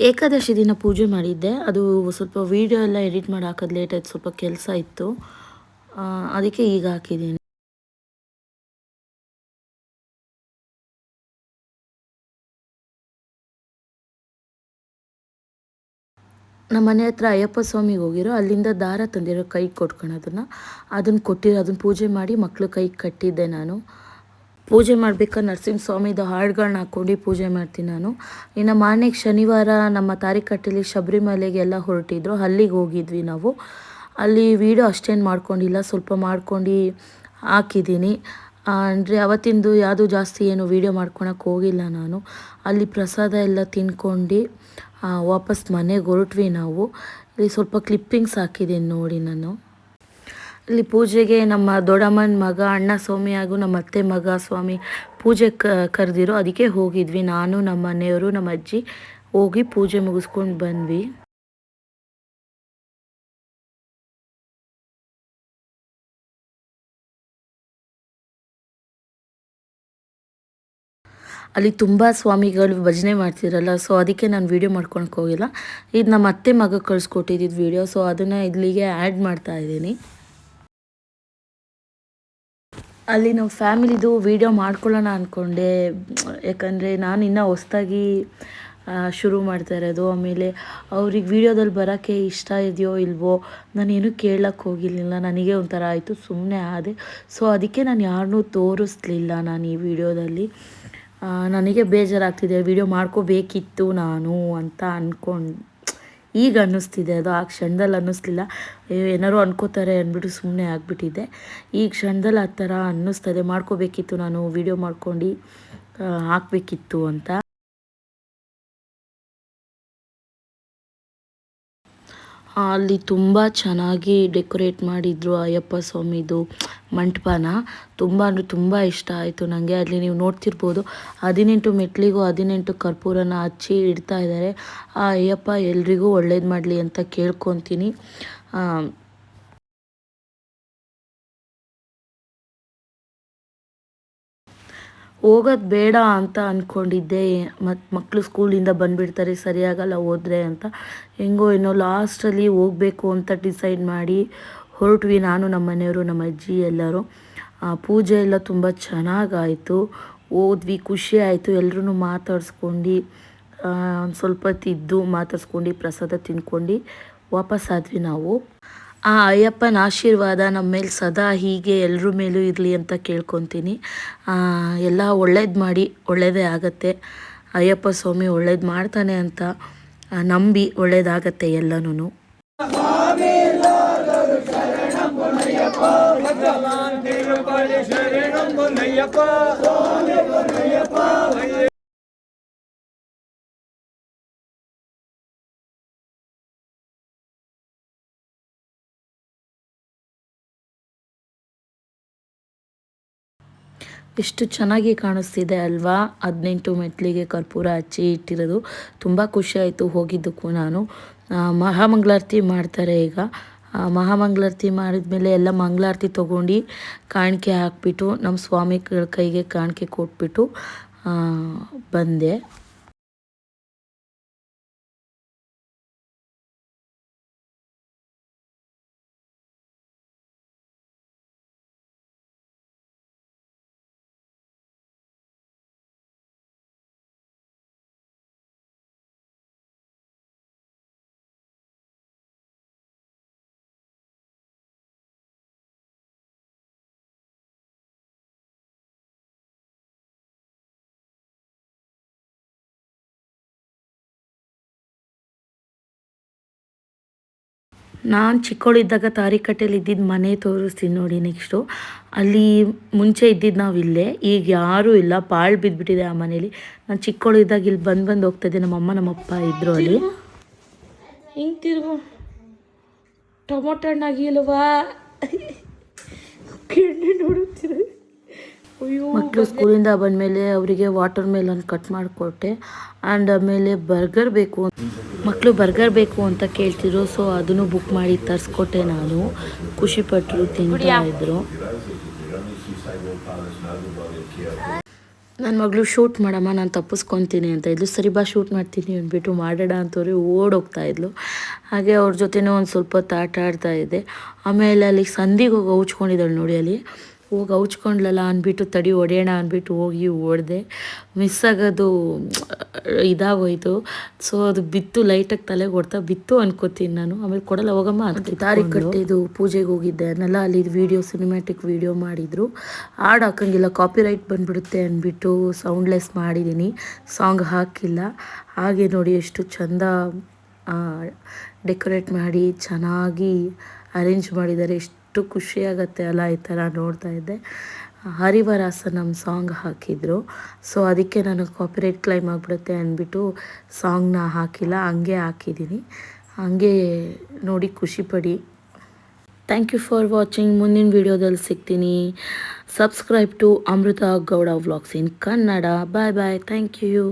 ಏಕಾದಶಿ ದಿನ ಪೂಜೆ ಮಾಡಿದ್ದೆ. ಅದು ಸ್ವಲ್ಪ ವೀಡಿಯೋ ಎಲ್ಲ ಎಡಿಟ್ ಮಾಡಿ ಹಾಕೋದು ಲೇಟ್ ಆಯ್ತು ಸ್ವಲ್ಪ ಕೆಲಸ ಇತ್ತು. ಅದಕ್ಕೆ ಈಗ ಹಾಕಿದ್ದೀನಿ. ನಮ್ಮ ಮನೆ ಹತ್ರ ಅಯ್ಯಪ್ಪ ಸ್ವಾಮಿಗೆ ಹೋಗಿರೋ, ಅಲ್ಲಿಂದ ದಾರ ತಂದಿರೋ ಕೈಗೆ ಕೊಟ್ಕೊಳೋದನ್ನ ಅದನ್ನು. ಕೊಟ್ಟಿರೋ ಅದನ್ನು ಪೂಜೆ ಮಾಡಿ ಮಕ್ಕಳು ಕೈಗೆ ಕಟ್ಟಿದ್ದೆ ನಾನು. ಪೂಜೆ ಮಾಡಬೇಕಾ ನರಸಿಂಹ ಸ್ವಾಮಿದು ಹಾಡುಗಳನ್ನ ಹಾಕ್ಕೊಂಡು ಪೂಜೆ ಮಾಡ್ತೀನಿ ನಾನು. ಇನ್ನು ಮಾರನೇ ಶನಿವಾರ ನಮ್ಮ ತಾರಿಕಟ್ಟೆಲಿ ಶಬರಿಮಲೆಗೆ ಎಲ್ಲ ಹೊರಟಿದ್ರು. ಅಲ್ಲಿಗೆ ಹೋಗಿದ್ವಿ ನಾವು. ಅಲ್ಲಿ ವೀಡಿಯೋ ಅಷ್ಟೇನು ಮಾಡ್ಕೊಂಡಿಲ್ಲ. ಸ್ವಲ್ಪ ಮಾಡ್ಕೊಂಡು ಹಾಕಿದ್ದೀನಿ. ಅಂದರೆ ಅವತ್ತಿಂದು ಯಾವುದು ಜಾಸ್ತಿ ಏನು ವೀಡಿಯೋ ಮಾಡ್ಕೊಳಕ್ಕೆ ಹೋಗಿಲ್ಲ ನಾನು. ಅಲ್ಲಿ ಪ್ರಸಾದ ಎಲ್ಲ ತಿನ್ಕೊಂಡು ವಾಪಸ್ ಮನೆಗೆ ಹೊರಟ್ವಿ ನಾವು. ಇಲ್ಲಿ ಸ್ವಲ್ಪ ಕ್ಲಿಪ್ಪಿಂಗ್ಸ್ ಹಾಕಿದ್ದೀನಿ ನೋಡಿ ನಾನು. ಇಲ್ಲಿ ಪೂಜೆಗೆ ನಮ್ಮ ದೊಡ್ಡಮ್ಮನ ಮಗ, ಅಣ್ಣ ಸ್ವಾಮಿ ಹಾಗೂ ನಮ್ಮ ಅತ್ತೆ ಮಗ ಸ್ವಾಮಿ ಪೂಜೆ ಕರೆದಿರೋ ಅದಕ್ಕೆ ಹೋಗಿದ್ವಿ. ನಾನು, ನಮ್ಮ ಮನೆಯವರು ನಮ್ಮ ಅಜ್ಜಿ ಹೋಗಿ ಪೂಜೆ ಮುಗಿಸ್ಕೊಂಡು ಬಂದ್ವಿ. ಅಲ್ಲಿ ತುಂಬ ಸ್ವಾಮಿಗಳು ಭಜನೆ ಮಾಡ್ತಿರಲ್ಲ, ಸೊ ಅದಕ್ಕೆ ನಾನು ವೀಡಿಯೋ ಮಾಡ್ಕೊಳಕ್ಕೆ ಹೋಗಿಲ್ಲ. ಇದು ನಮ್ಮ ಅತ್ತೆ ಮಗ ಕಳಿಸ್ಕೊಟ್ಟಿದ್ದು ವೀಡಿಯೋ, ಸೊ ಅದನ್ನು ಇಲ್ಲಿಗೆ ಆ್ಯಡ್ ಮಾಡ್ತಾ ಇದ್ದೀನಿ. ಅಲ್ಲಿ ನಮ್ಮ ಫ್ಯಾಮಿಲಿದು ವೀಡಿಯೋ ಮಾಡ್ಕೊಳ್ಳೋಣ ಅಂದ್ಕೊಂಡೆ ಯಾಕಂದರೆ ನಾನು ಇನ್ನೂ ಹೊಸ್ದಾಗಿ ಶುರು ಮಾಡ್ತಾ ಇರೋದು. ಆಮೇಲೆ ಅವ್ರಿಗೆ ವೀಡಿಯೋದಲ್ಲಿ ಬರೋಕ್ಕೆ ಇಷ್ಟ ಇದೆಯೋ ಇಲ್ವೋ ನಾನೇನು ಕೇಳಕ್ಕೆ ಹೋಗಿರಲಿಲ್ಲ. ನನಗೆ ಒಂಥರ ಆಯಿತು ಸುಮ್ಮನೆ ಆದೆ. ಸೊ ಅದಕ್ಕೆ ನಾನು ಯಾರನ್ನೂ ತೋರಿಸ್ಲಿಲ್ಲ ನಾನು ಈ ವಿಡಿಯೋದಲ್ಲಿ. ನನಗೆ ಬೇಜಾರಾಗ್ತಿದೆ, ವಿಡಿಯೋ ಮಾಡ್ಕೋಬೇಕಿತ್ತು ನಾನು ಅಂತ ಅಂದ್ಕೊಂಡು ಈಗ ಅನ್ನಿಸ್ತಿದೆ ಅದು, ಆ ಕ್ಷಣದಲ್ಲಿ ಅನ್ನಿಸ್ಲಿಲ್ಲ. ಏನಾರು ಅನ್ಕೋತಾರೆ ಅಂದ್ಬಿಟ್ಟು ಸುಮ್ಮನೆ ಆಗಿಬಿಟ್ಟಿದ್ದೆ. ಈ ಕ್ಷಣದಲ್ಲಿ ಆ ಥರ ಅನ್ನಿಸ್ತದೆ. ಮಾಡ್ಕೋಬೇಕಿತ್ತು ನಾನು ವೀಡಿಯೋ ಮಾಡ್ಕೊಂಡು ಹಾಕಬೇಕಿತ್ತು ಅಂತ. ಅಲ್ಲಿ ತುಂಬ ಚೆನ್ನಾಗಿ ಡೆಕೋರೇಟ್ ಮಾಡಿದ್ರು ಅಯ್ಯಪ್ಪ ಸ್ವಾಮಿದು ಮಂಟಪನ. ತುಂಬ ಅಂದರೆ ತುಂಬ ಇಷ್ಟ ಆಯಿತು ನನಗೆ ಅಲ್ಲಿ ನೀವು ನೋಡ್ತಿರ್ಬೋದು ಹದಿನೆಂಟು ಮೆಟ್ಲಿಗೂ ಹದಿನೆಂಟು ಕರ್ಪೂರನ ಹಚ್ಚಿ ಇಡ್ತಾ ಇದ್ದಾರೆ. ಆ ಅಯ್ಯಪ್ಪ ಎಲ್ರಿಗೂ ಒಳ್ಳೇದು ಮಾಡಲಿ ಅಂತ ಕೇಳ್ಕೊತೀನಿ. ಹೋಗೋದು ಬೇಡ ಅಂತ ಅಂದ್ಕೊಂಡಿದ್ದೆ ಮತ್ತು ಮಕ್ಕಳು ಸ್ಕೂಲಿಂದ ಬಂದುಬಿಡ್ತಾರೆ, ಸರಿಯಾಗಲ್ಲ ಹೋದರೆ ಅಂತ. ಹೆಂಗೋ ಏನೋ ಲಾಸ್ಟಲ್ಲಿ ಹೋಗಬೇಕು ಅಂತ ಡಿಸೈಡ್ ಮಾಡಿ ಹೊರಟ್ವಿ ನಾನು, ನಮ್ಮ ಮನೆಯವರು, ನಮ್ಮ ಅಜ್ಜಿ ಎಲ್ಲರೂ. ಪೂಜೆ ಎಲ್ಲ ತುಂಬ ಚೆನ್ನಾಗಾಯಿತು. ಹೋದ್ವಿ, ಖುಷಿ ಆಯಿತು. ಎಲ್ಲರೂ ಮಾತಾಡ್ಸ್ಕೊಂಡು ಒಂದು ಸ್ವಲ್ಪ ತಿದ್ದು ಮಾತಾಡ್ಸ್ಕೊಂಡು ಪ್ರಸಾದ ತಿನ್ಕೊಂಡು ವಾಪಸ್ ಆದ್ವಿ ನಾವು. ಆ ಅಯ್ಯಪ್ಪನ ಆಶೀರ್ವಾದ ನಮ್ಮ ಮೇಲೆ ಸದಾ ಹೀಗೆ ಎಲ್ಲರ ಮೇಲೂ ಇರಲಿ ಅಂತ ಕೇಳ್ಕೊತೀನಿ. ಎಲ್ಲ ಒಳ್ಳೇದು ಮಾಡಿ ಒಳ್ಳೆಯದೇ ಆಗತ್ತೆ. ಅಯ್ಯಪ್ಪ ಸ್ವಾಮಿ ಒಳ್ಳೇದು ಮಾಡ್ತಾನೆ ಅಂತ ನಂಬಿ ಒಳ್ಳೇದಾಗತ್ತೆ ಎಲ್ಲನೂ ಭಗವಾನ್ ತಿರುಪತಿ ಶರಣಂ ಎಷ್ಟು ಚೆನ್ನಾಗಿ ಕಾಣಿಸ್ತಿದೆ ಅಲ್ವಾ? ಹದಿನೆಂಟು ಮೆಟ್ಲಿಗೆ ಕರ್ಪೂರ ಹಚ್ಚಿ ಇಟ್ಟಿರೋದು. ತುಂಬ ಖುಷಿ ಆಯಿತು ಹೋಗಿದ್ದಕ್ಕೂ ನಾನು. ಮಹಾಮಂಗಳಾರತಿ ಮಾಡ್ತಾರೆ ಈಗ. ಮಹಾಮಂಗಳಾರತಿ ಮಾಡಿದ್ಮೇಲೆ ಎಲ್ಲ ಮಂಗಳಾರತಿ ತೊಗೊಂಡು ಕಾಣಿಕೆ ಹಾಕ್ಬಿಟ್ಟು, ನಮ್ಮ ಸ್ವಾಮಿಗಳ ಕೈಗೆ ಕಾಣಿಕೆ ಕೊಟ್ಬಿಟ್ಟು ಬಂದೆ. ನಾನು ಚಿಕ್ಕವಳಿದ್ದಾಗ ತಾರಿಕಟ್ಟೆಯಲ್ಲಿ ಇದ್ದಿದ್ದ ಮನೆ ತೋರಿಸ್ತೀನಿ ನೋಡಿ ನೆಕ್ಸ್ಟು ಅಲ್ಲಿ ಮುಂಚೆ ಇದ್ದಿದ್ದು ನಾವು ಇಲ್ಲೇ. ಈಗ ಯಾರೂ ಇಲ್ಲ. ಪಾಳು ಬಿದ್ದುಬಿಟ್ಟಿದೆ ಆ ಮನೇಲಿ. ನಾನು ಚಿಕ್ಕವಳಿದ್ದಾಗ ಇಲ್ಲಿ ಬಂದು ಬಂದು ಹೋಗ್ತಾಯಿದ್ದೆ ನಮ್ಮಮ್ಮ ನಮ್ಮಪ್ಪ ಇದ್ದರು ಅಲ್ಲಿ. ಹಿಂಗೆ ತಿರುಗು. ಟೊಮೊಟೊ ಹಣ್ಣಾಗಿಲ್ವಾ ನೋಡುತ್ತೀರ ಅಯ್ಯೋ ಮಕ್ಕಳು ಸ್ಕೂಲಿಂದ ಬಂದಮೇಲೆ ಅವರಿಗೆ ವಾಟರ್ ಮೆಲನ್ ಕಟ್ ಮಾಡಿಕೊಟ್ಟೆ. ಆ್ಯಂಡ್ ಆಮೇಲೆ ಬರ್ಗರ್ ಬೇಕು ಮಕ್ಕಳು ಬರ್ಗರ್ ಬೇಕು ಅಂತ ಕೇಳ್ತಿದ್ರು ಸೊ ಅದನ್ನು ಬುಕ್ ಮಾಡಿ ತರಿಸ್ಕೊಟ್ಟೆ ನಾನು. ಖುಷಿಪಟ್ಟರು ತಿಂತಾ ಇದ್ರು. ನನ್ನ ಮಗಳು ಶೂಟ್ ಮಾಡಮ್ಮ ನಾನು ತಪ್ಪಿಸ್ಕೊತೀನಿ ಅಂತ ಇದ್ಲು. ಸರಿ ಬಾ ಶೂಟ್ ಮಾಡ್ತೀನಿ ಅಂದ್ಬಿಟ್ಟು ಮಾಡೋಣ ಅಂತವ್ರೆ ಓಡೋಗ್ತಾ ಇದ್ಲು. ಹಾಗೆ ಅವ್ರ ಜೊತೆನೂ ಒಂದು ಸ್ವಲ್ಪ ಹೊತ್ತು ಆಟ ಆಡ್ತಾ ಇದ್ದೆ. ಆಮೇಲೆ ಅಲ್ಲಿ ಸಂಧಿಗೆ ಹೋಗಿ ಹುಚ್ಕೊಂಡಿದ್ದಾಳೆ ನೋಡಿ ಅಲ್ಲಿ. ಹೋಗಿ ಹೌಚ್ಕೊಂಡ್ಲಲ್ಲ ಅಂದ್ಬಿಟ್ಟು ತಡಿ ಹೊಡೆಯೋಣ ಅಂದ್ಬಿಟ್ಟು ಹೋಗಿ ಹೊಡೆದೆ ಮಿಸ್ ಆಗೋದು ಇದಾಗೋಯ್ತು. ಸೊ ಅದು ಬಿತ್ತು ಲೈಟಾಗಿ ತಲೆಗೆ ಹೊಡ್ತಾ ಬಿತ್ತು ಅನ್ಕೋತೀನಿ ನಾನು. ಆಮೇಲೆ ಕೊಡಲ್ಲ ಹೋಗಮ್ಮ ಅಂತ ತಾರಿ ಕಟ್ಟಿದ್ದು ಪೂಜೆಗೆ ಹೋಗಿದ್ದೆ. ಅದನ್ನೆಲ್ಲ ಅಲ್ಲಿ ವಿಡಿಯೋ ಸಿನಿಮ್ಯಾಟಿಕ್ ವೀಡಿಯೋ ಮಾಡಿದರು. ಹಾಡು ಹಾಕಂಗಿಲ್ಲ ಕಾಪಿರೈಟ್ ಬಂದುಬಿಡುತ್ತೆ ಅಂದ್ಬಿಟ್ಟು ಸೌಂಡ್ಲೆಸ್ ಮಾಡಿದ್ದೀನಿ ಸಾಂಗ್ ಹಾಕಿಲ್ಲ. ಹಾಗೆ ನೋಡಿ ಎಷ್ಟು ಚಂದ ಡೆಕೋರೇಟ್ ಮಾಡಿ ಚೆನ್ನಾಗಿ ಅರೇಂಜ್ ಮಾಡಿದ್ದಾರೆ. ಎಷ್ಟು ಖುಷಿಯಾಗತ್ತೆ ಅಲ್ಲ ಈ ಥರ ನೋಡ್ತಾ ಇದ್ದೆ. ಹರಿವರಾಸ ನಮ್ಮ ಸಾಂಗ್ ಹಾಕಿದರು. ಸೊ ಅದಕ್ಕೆ ನಾನು ಕಾಪಿರೈಟ್ ಕ್ಲೈಮ್ ಆಗಿಬಿಡುತ್ತೆ ಅಂದ್ಬಿಟ್ಟು ಸಾಂಗ್ನ ಹಾಕಿಲ್ಲ, ಹಂಗೆ ಹಾಕಿದ್ದೀನಿ. ಹಂಗೆ ನೋಡಿ ಖುಷಿಪಡಿ ಥ್ಯಾಂಕ್ ಯು ಫಾರ್ ವಾಚಿಂಗ್ ಮುಂದಿನ ವಿಡಿಯೋದಲ್ಲಿ ಸಿಗ್ತೀನಿ. Subscribe to Amrutha Gowda vlogs in Kannada bye bye thank you